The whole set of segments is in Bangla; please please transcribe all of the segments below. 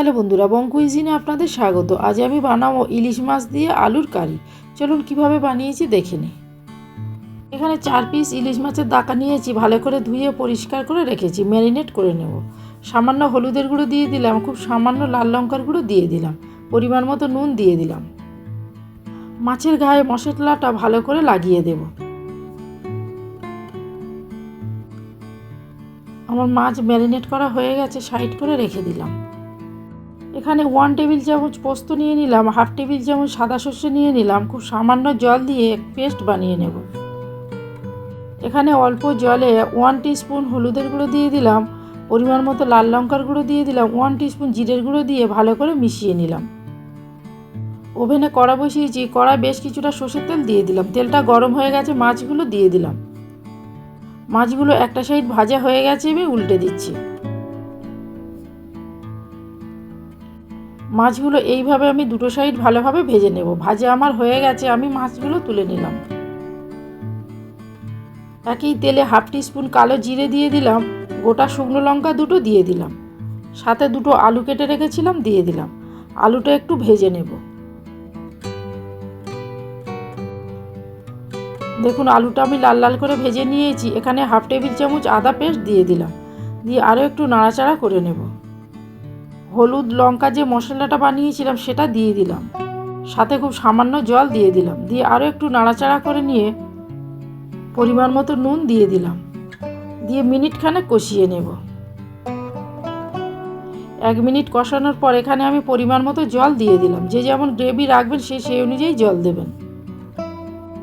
হ্যালো বন্ধুরা বঙ্কুইজিনে আপনাদের স্বাগত। আজ আমি বানাবো ইলিশ মাছ দিয়ে আলুর কারি। চলুন কীভাবে বানিয়েছি দেখে নিই। এখানে চার পিস ইলিশ মাছের দাকা নিয়েছি, ভালো করে ধুয়ে পরিষ্কার করে রেখেছি ম্যারিনেট করে নেব। সামান্য হলুদের গুঁড়ো দিয়ে দিলাম, খুব সামান্য লাল লঙ্কার গুঁড়ো দিয়ে দিলাম, পরিমাণ মতো নুন দিয়ে দিলাম। মাছের গায়ে মশলাটা ভালো করে লাগিয়ে দেব। আমার মাছ ম্যারিনেট করা হয়ে গেছে সাইড করে রেখে দিলাম। এখানে ওয়ান টেবিল চামচ পোস্ত নিয়ে নিলাম হাফ টেবিল চামচ সাদা সর্ষে নিয়ে নিলাম, খুব সামান্য জল দিয়ে পেস্ট বানিয়ে নেব। এখানে অল্প জলে ওয়ান স্পুন হলুদের গুঁড়ো দিয়ে দিলাম, পরিমাণ মতো লাল লঙ্কার গুঁড়ো দিয়ে দিলাম ওয়ান স্পুন জিরের গুঁড়ো দিয়ে ভালো করে মিশিয়ে নিলাম। ওভেনে কড়া বসিয়েছি কড়া বেশ কিছুটা সর্ষের তেল দিয়ে দিলাম, তেলটা গরম হয়ে গেছে, মাছগুলো দিয়ে দিলাম। মাছগুলো একটা সাইড ভাজা হয়ে গেছে আমি উল্টে দিচ্ছি। মাছগুলো এইভাবে আমি দুটো সাইড ভালোভাবে ভেজে নেব। ভাজা আমার হয়ে গেছে, আমি মাছগুলো তুলে নিলাম। একই তেলে হাফ স্পুন কালো জিরে দিয়ে দিলাম, গোটা শুকনো লঙ্কা দুটো দিয়ে দিলাম। সাথে দুটো আলু কেটে রেখেছিলাম, দিয়ে দিলাম। আলুটা একটু ভেজে নেব। দেখুন, আলুটা আমি লাল লাল করে ভেজে নিয়েছি। এখানে হাফ টেবিল চামচ আদা পেস্ট দিয়ে দিলাম। দিয়ে আরও একটু নাড়াচাড়া করে নেব। হলুদ লঙ্কা যে মশলাটা বানিয়েছিলাম সেটা দিয়ে দিলাম। সাথে খুব সামান্য জল দিয়ে দিলাম। দিয়ে আরও একটু নাড়াচাড়া করে নিয়ে পরিমাণ মতো নুন দিয়ে দিলাম। দিয়ে মিনিটখানে কষিয়ে নেব। এক মিনিট কষানোর পর এখানে আমি পরিমাণ মতো জল দিয়ে দিলাম। যে যেমন গ্রেভি রাখবেন সে সেই অনুযায়ী জল দেবেন।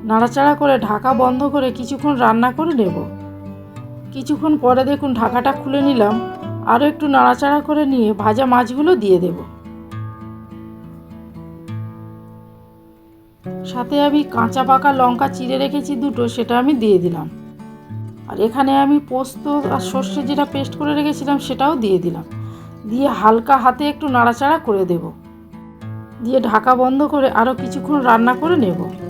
নাড়াচাড়া করে ঢাকা বন্ধ করে কিছুক্ষণ রান্না করে নেব। কিছুক্ষণ পরে দেখুন ঢাকাটা খুলে নিলাম। আরও একটু নাড়াচাড়া করে নিয়ে ভাজা মাছগুলো দিয়ে দেব। সাথে আমি কাঁচা পাকা লঙ্কা চিড়ে রেখেছি দুটো, সেটা আমি দিয়ে দিলাম। আর এখানে আমি পোস্ত আর সর্ষে যেটা পেস্ট করে রেখেছিলাম, সেটাও দিয়ে দিলাম। দিয়ে হালকা হাতে একটু নাড়াচাড়া করে দেব। দিয়ে ঢাকা বন্ধ করে আরও কিছুক্ষণ রান্না করে নেব।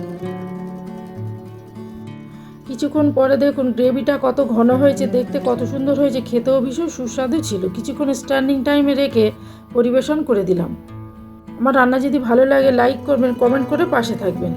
কিছুক্ষণ পরে দেখুন গ্রেভিটা কত ঘন হয়েছে, দেখতে কত সুন্দর হয়েছে, খেতেও ভীষণ সুস্বাদু ছিল। কিছুক্ষণ স্ট্যান্ডিং টাইমে রেখে পরিবেশন করে দিলাম। আমার রান্না যদি ভালো লাগে লাইক করবেন কমেন্ট করে পাশে থাকবেন।